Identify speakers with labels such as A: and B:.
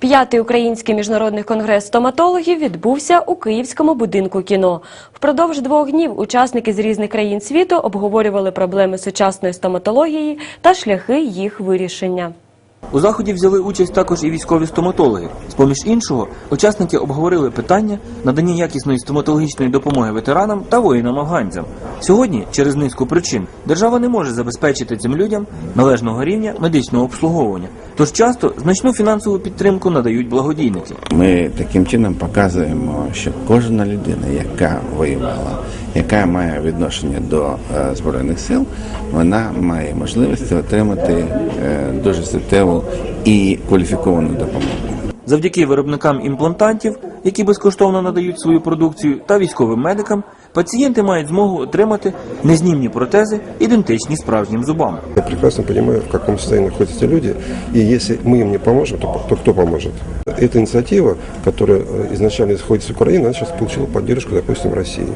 A: П'ятий український міжнародний конгрес стоматологів відбувся у Київському будинку кіно. Впродовж двох днів учасники з різних країн світу обговорювали проблеми сучасної стоматології та шляхи їх вирішення.
B: У заході взяли участь також і військові стоматологи. З поміж іншого, учасники обговорили питання надання якісної стоматологічної допомоги ветеранам та воїнам-афганцям. Сьогодні, через низку причин, держава не може забезпечити цим людям належного рівня медичного обслуговування. Тож часто значну фінансову підтримку надають благодійники.
C: Ми таким чином показуємо, що кожна людина, яка воювала, яка має відношення до е, збройних сил, вона має можливість отримати е, дуже суттєву і кваліфіковану допомогу.
B: Завдяки виробникам імплантантів, які безкоштовно надають свою продукцію, та військовим медикам, пацієнти мають змогу отримати незнімні протези, ідентичні справжнім зубам.
D: Я прекрасно понимаю, в каком состоянии находятся люди, и если мы им не поможем, то, то кто поможет? Эта инициатива, которая э, изначально исходит с Украины, она сейчас получила поддержку, допустим, России.